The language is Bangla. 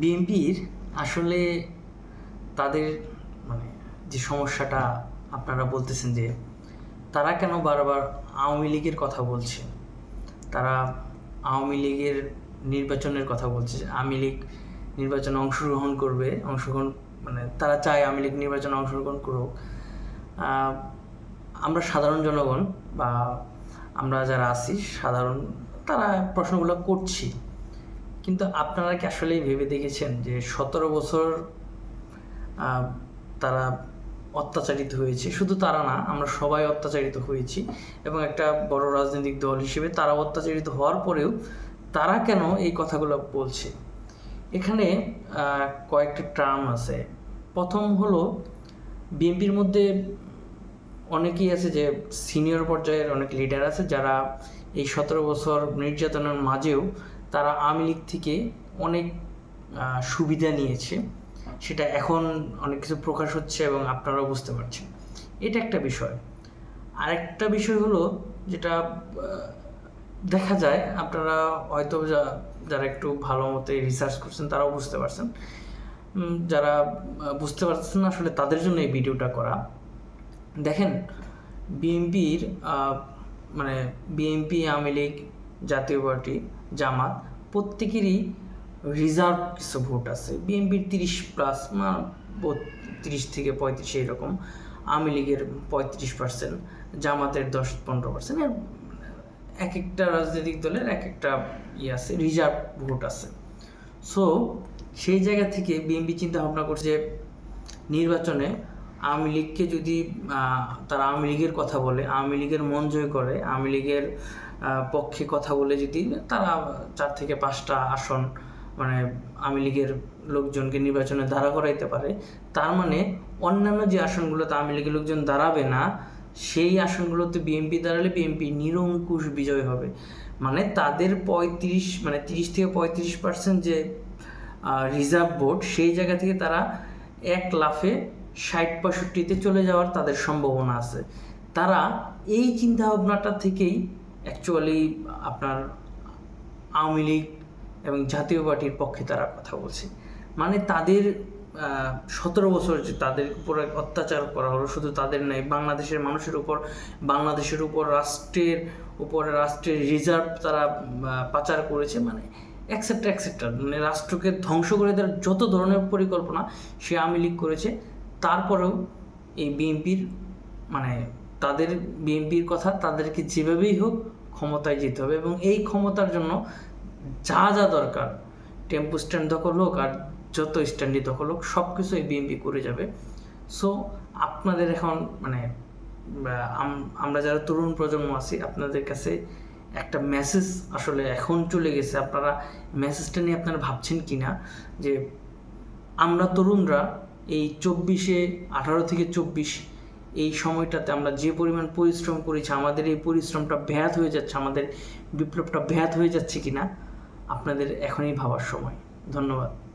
বিএনপির আসলে তাদের মানে যে সমস্যাটা আপনারা বলতেছেন যে তারা কেন বারবার আওয়ামী লীগের কথা বলছে? তারা আওয়ামী লীগের নির্বাচনের কথা বলছে আওয়ামী লীগ নির্বাচনে অংশগ্রহণ করবে, অংশগ্রহণ মানে তারা চায় আওয়ামী লীগ নির্বাচনে অংশগ্রহণ করুক। আমরা সাধারণ জনগণ বা আমরা যারা আছি, সাধারণ তারা প্রশ্নগুলো করছি। কিন্তু আপনারা কি আসলে ভেবে দেখেছেন যে সতেরো বছর তারা অত্যাচারিত হয়েছে? শুধু তারা না, আমরা সবাই অত্যাচারিত হয়েছি এবং একটা বড় রাজনৈতিক দল হিসেবে তারা অত্যাচারিত হওয়ার পরেও তারা কেন এই কথাগুলো বলছে? এখানে কয়েকটা টার্ম আছে। প্রথম হলো, বিএনপির মধ্যে অনেকেই আছে যে সিনিয়র পর্যায়ের অনেক লিডার আছে যারা এই সতেরো বছর নির্যাতনের মাঝেও তারা আওয়ামী লীগ থেকে অনেক সুবিধা নিয়েছে। সেটা এখন অনেক কিছু প্রকাশ হচ্ছে এবং আপনারাও বুঝতে পারছেন। এটা একটা বিষয়। আরেকটা বিষয় হলো যেটা দেখা যায়, আপনারা হয়তো যা- যারা একটু ভালো মতো রিসার্চ করছেন, তারাও বুঝতে পারছেন। যারা বুঝতে পারছেন আসলে তাদের জন্য এই ভিডিওটা করা। দেখেন বিএনপির মানে বিএনপি আওয়ামী লীগ জাতীয় পার্টি জামাত, প্রত্যেকেরই রিজার্ভ কিছু ভোট আছে। বিএনপির তিরিশ প্লাস তিরিশ থেকে পঁয়ত্রিশ এরকম, আওয়ামী লীগের পঁয়ত্রিশ পার্সেন্ট জামাতের দশ পনেরো পার্সেন্ট এর এক একটা রাজনৈতিক দলের এক একটা ইয়ে আছে রিজার্ভ ভোট আছে। সো সেই জায়গা থেকে বিএনপি চিন্তা ভাবনা করছে নির্বাচনে আওয়ামী লীগকে যদি তারা আওয়ামী লীগের কথা বলে, আওয়ামী লীগের মন জয় করে, আওয়ামী লীগের পক্ষে কথা বলে যদি, তারা চার থেকে পাঁচটা আসন মানে আওয়ামী লীগের লোকজনকে নির্বাচনে দাঁড়া করাইতে পারে। তার মানে অন্যান্য যে আসনগুলোতে আওয়ামী লীগের লোকজন দাঁড়াবে না, সেই আসনগুলোতে বিএনপি দাঁড়ালে বিএনপি নিরঙ্কুশ বিজয় হবে। মানে তাদের পঁয়ত্রিশ মানে তিরিশ থেকে পঁয়ত্রিশ পার্সেন্ট যে রিজার্ভ ভোট সেই জায়গা থেকে তারা এক লাফে ষাট পঁয়ষট্টিতে চলে যাওয়ার তাদের সম্ভাবনা আছে। তারা এই চিন্তা ভাবনাটা থেকেই অ্যাকচুয়ালি আপনার আওয়ামী লীগ এবং জাতীয় পার্টির পক্ষে তারা কথা বলছে। মানে তাদের সতেরো বছর যে তাদের উপর অত্যাচার করা হলো, শুধু তাদের নয়, বাংলাদেশের মানুষের উপর, বাংলাদেশের উপর রাষ্ট্রের উপর রাষ্ট্রের রিজার্ভ তারা পাচার করেছে মানে অ্যাকসেপ্ট অ্যাকসেপ্টার মানে রাষ্ট্রকে ধ্বংস করে দেওয়ার যত ধরনের পরিকল্পনা সে আওয়ামী লীগ করেছে তারপরেও এই বিএনপির মানে তাদের বিএনপির কথা তাদেরকে যেভাবেই হোক ক্ষমতায় যেতে হবে এবং এই ক্ষমতার জন্য যা যা দরকার, টেম্পো স্ট্যান্ড দখল হোক আর যত স্ট্যান্ডই দখল হোক সব কিছু এই বিএনপি করে যাবে। সো আপনাদের এখন মানে আমরা যারা তরুণ প্রজন্ম আছি, আপনাদের কাছে একটা মেসেজ আসলে এখন চলে গেছে। আপনারা মেসেজটা নিয়ে আপনারা ভাবছেন কি না যে আমরা তরুণরা এই চব্বিশে, আঠারো থেকে চব্বিশ, এই সময়টাতে আমরা যে পরিমাণ পরিশ্রম করেছি, আমাদের এই পরিশ্রমটা ব্যাহত হয়ে যাচ্ছে, আমাদের বিপ্লবটা ব্যাহত হয়ে যাচ্ছে কিনা, আপনাদের এখনই ভাবার সময়। ধন্যবাদ।